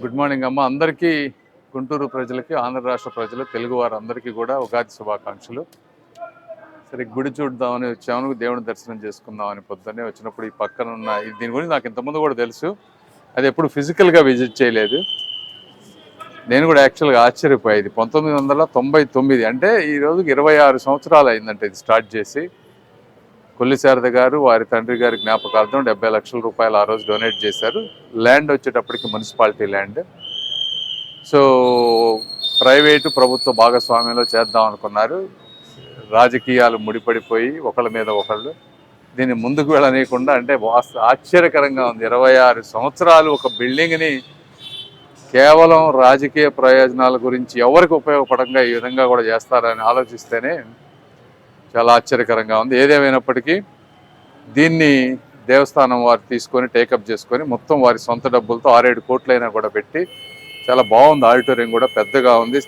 Good morning అమ్మ. అందరికీ గుంటూరు ప్రజలకి ఆంధ్ర రాష్ట్ర ప్రజలు తెలుగు వారందరికీ కూడా ఉగాది శుభాకాంక్షలు. సరే గుడి చూద్దామని వచ్చాము దేవుని దర్శనం చేసుకుందామని పొద్దున్నే వచ్చినప్పుడు ఈ పక్కన ఉన్న దీని గురించి నాకు ఇంతకుముందు కూడా తెలుసు. అది ఎప్పుడు ఫిజికల్గా విజిట్ చేయలేదు. నేను కూడా యాక్చువల్గా ఆశ్చర్యపోయేది. పంతొమ్మిది వందల తొంభై తొమ్మిది అంటే ఈరోజు ఇరవై ఆరు సంవత్సరాలు అయిందంటే ఇది స్టార్ట్ చేసి. కొల్లిశారద గారు వారి తండ్రి గారి జ్ఞాపకార్థం డెబ్బై లక్షల రూపాయలు ఆ రోజు డొనేట్ చేశారు. ల్యాండ్ వచ్చేటప్పటికి మున్సిపాలిటీ ల్యాండ్ సో ప్రైవేటు ప్రభుత్వ భాగస్వామ్యంలో చేద్దాం అనుకున్నారు. రాజకీయాలు ముడిపడిపోయి ఒకళ్ళ మీద ఒకళ్ళు. దీన్ని ముందుకు వెళ్ళనీయకుండా అంటే వాస్త- ఆశ్చర్యకరంగా ఉంది. ఇరవై ఆరు సంవత్సరాలు ఒక బిల్డింగ్ని కేవలం రాజకీయ ప్రయోజనాల గురించి ఎవరికి ఉపయోగపడంగా ఈ విధంగా కూడా చేస్తారని ఆలోచిస్తేనే చాలా ఆశ్చర్యకరంగా ఉంది. ఏదేమైనప్పటికీ దీన్ని దేవస్థానం వారు తీసుకొని టేకప్ చేసుకొని మొత్తం వారి సొంత డబ్బులతో ఆరేడు కోట్లైనా కూడా పెట్టి చాలా బాగుంది. ఆడిటోరియం కూడా పెద్దగా ఉంది.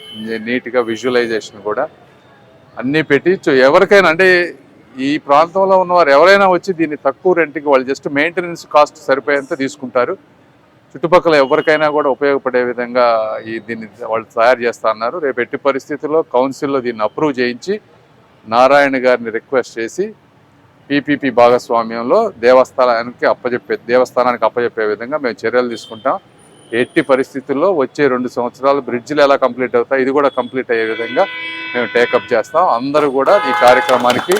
నీట్గా విజువలైజేషన్ కూడా అన్నీ పెట్టి ఎవరికైనా అంటే ఈ ప్రాంతంలో ఉన్నవారు ఎవరైనా వచ్చి దీన్ని తక్కువ రెంట్కి వాళ్ళు జస్ట్ మెయింటెనెన్స్ కాస్ట్ సరిపోయేంత తీసుకుంటారు. చుట్టుపక్కల ఎవరికైనా కూడా ఉపయోగపడే విధంగా ఈ దీన్ని వాళ్ళు తయారు చేస్తా అన్నారు. రేపు ఎట్టి పరిస్థితుల్లో కౌన్సిల్లో దీన్ని అప్రూవ్ చేయించి నారాయణ గారిని రిక్వెస్ట్ చేసి పీపీపీ భాగస్వామ్యంలో దేవస్థానానికి అప్పజెప్పే దేవస్థానానికి అప్పజెప్పే విధంగా మేము చర్యలు తీసుకుంటాం. ఎట్టి పరిస్థితుల్లో వచ్చే రెండు సంవత్సరాలు బ్రిడ్జ్లు ఎలా కంప్లీట్ అవుతాయి ఇది కూడా కంప్లీట్ అయ్యే విధంగా మేము టేకప్ చేస్తాం. అందరూ కూడా ఈ కార్యక్రమానికి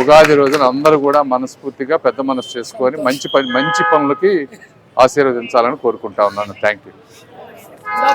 ఉగాది రోజున అందరూ కూడా మనస్ఫూర్తిగా పెద్ద మనసు చేసుకొని మంచి పని మంచి పనులకి ఆశీర్వదించాలని కోరుకుంటా ఉన్నాను. Thank you.